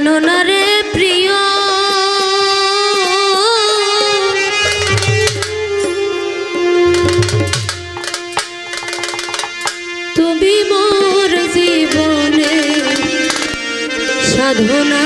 জানো না তুমি মোর জীবনে সাধনা।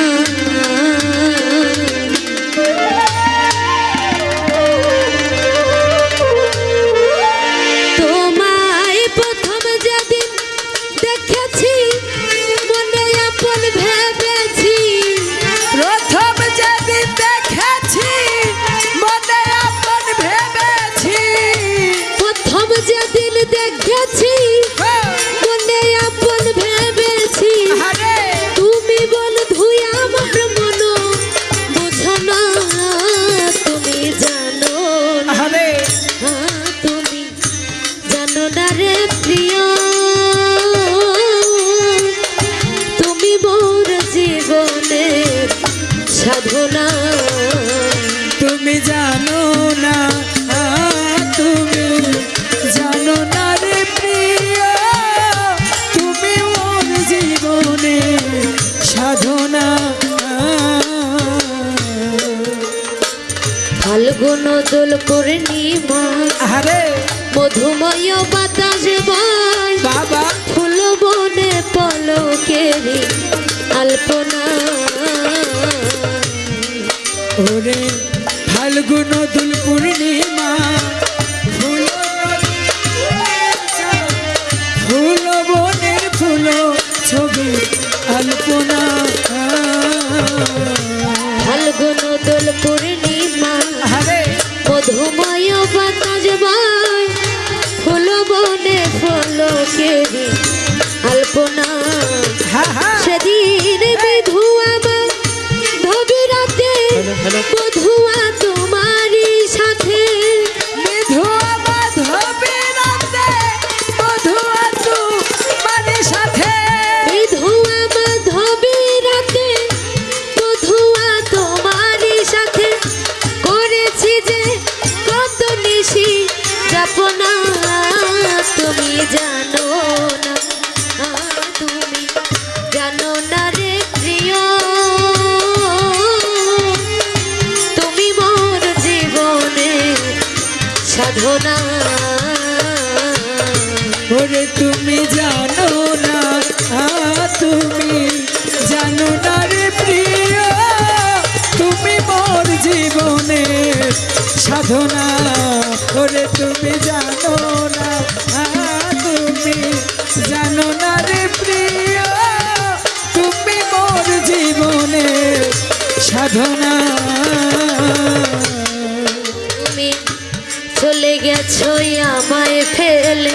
পূর্ণিমা আরে মধুময় বাতাস বয়। বাবা। ফুল বনে পলকেরি আলপনা। ওরে ফাল্গুন দুল পূর্ণিমা Hello. বাঁধো তুমি জানো না তুমি জানো না রে প্রিয় তুমি মোর জীবনে সাধনা। তুমি চলে গেছো আমায় ফেলে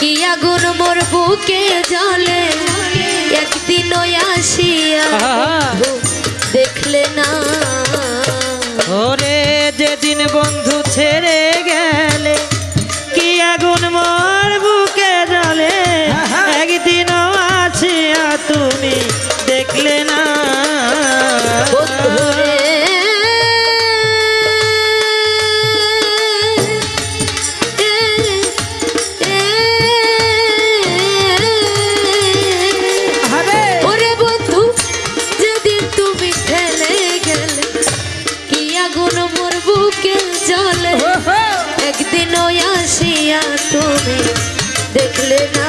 কি আগুন মোর বুকে জলে একদিন আসিয়া con মন মোর বুকে জলে। একদিন আসিয়া তুমি দেখলে না।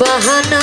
বাহানা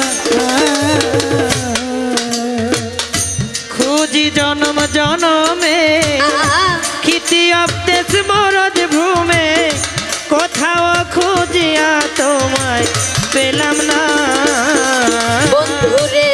খুঁজি জনম জনমে। খিতি অপ্তেস মরজ ভূমে কোথাও খুঁজিয়া তোমায় পেলাম না। বন্ধুরে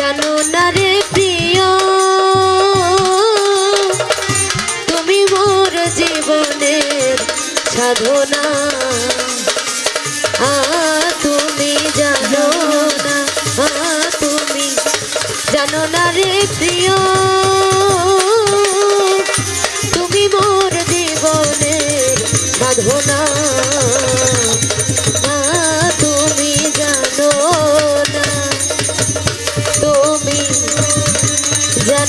জানো না রে প্রিয়? তুমি মোর জীবনের সাধনা। আ, তুমি জানো না আ, তুমি জানো না রে প্রিয়? তুমি মোর জীবনের সাধনা।